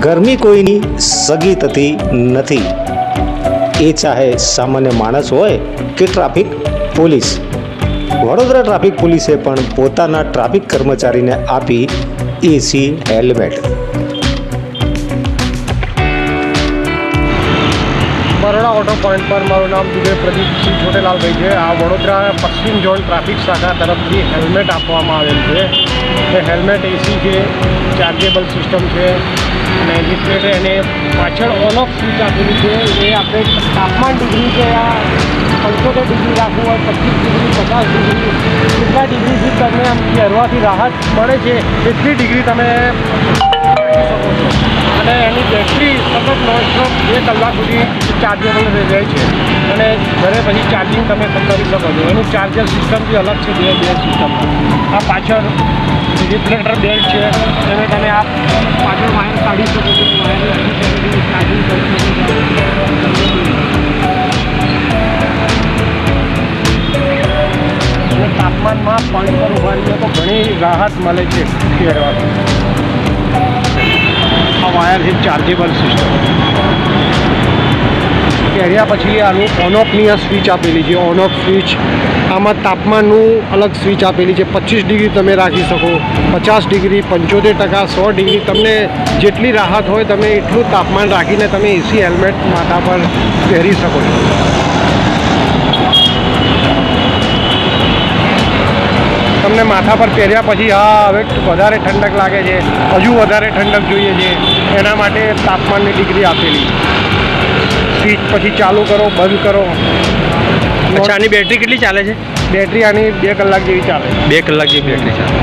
ગરમી કોઈની સગી થતી નથી. એ ચાહે સામાન્ય માણસ હોય કે ટ્રાફિક પોલીસ. વડોદરા ટ્રાફિક પોલીસે પણ પોતાના ટ્રાફિક કર્મચારીને આપી AC helmet. Baroda auto point પર મારું નામ દુબે પ્રદીપસિંહ છોટેલાલભાઈ છે. આ વડોદરા પશ્ચિમ ઝોન ટ્રાફિક શાખા તરફથી હેલ્મેટ આપવામાં આવેલ છે. એ હેલ્મેટ એસી છે ચાર્જેબલ સિસ્ટમ છે અને ડિસ્પ્લે એને પાછળ ઓન ઓફ સ્વિચ આપેલી છે. એ આપણે તાપમાન ડિગ્રી છે, આ પંચોતેર ડિગ્રી રાખવું હોય, પચીસ ડિગ્રી પચાસ ડિગ્રી કેટલા ડિગ્રીથી તમને આમ પહેરવાથી રાહત મળે છે, એટલી ડિગ્રી તમે શકો અને એની સતત નોનસ્ટોપ બે કલાક સુધી ચાર્જેબલ રહે છે. અને ઘરે પછી ચાર્જિંગ તમે કરી શકો છો. એનું ચાર્જર સિસ્ટમ બી અલગ છે, બે બે સિસ્ટમ આ પાછળ રિફ્લેક્ટર બેલ્ટ છે. એને તમે આ પાછળ વાયર કાઢી શકો છો. ચાર્જિંગ કરી શકો તાપમાનમાં પોઈન્ટ પર ઊભા તો ઘણી રાહત મળે છે પહેરવાથી વાયર ચાર્જેબલ સિસ્ટમ. પહેર્યા પછી આનું ઓન ઓફની આ સ્વિચ આપેલી છે. ઓન ઓફ સ્વિચ આમાં તાપમાનનું અલગ સ્વિચ આપેલી છે. પચીસ ડિગ્રી તમે રાખી શકો. પચાસ ડિગ્રી, પંચોતેર ટકા, સો ડિગ્રી, તમને જેટલી રાહત હોય તમે એટલું તાપમાન રાખીને તમે એસી હેલ્મેટ માથા પર પહેરી શકો છો. તમને માથા પર પહેર્યા પછી હા હવે વધારે ઠંડક લાગે છે. હજુ વધારે ઠંડક જોઈએ છે. એના માટે તાપમાનની ડિગ્રી આપેલી. સ્વિચ પછી ચાલુ કરો બંધ કરો. અચ્છા આની બેટરી કેટલી ચાલે છે? બેટરી આની બે કલાક જેવી ચાલે. બે કલાક જેવી બેટરી ચાલે.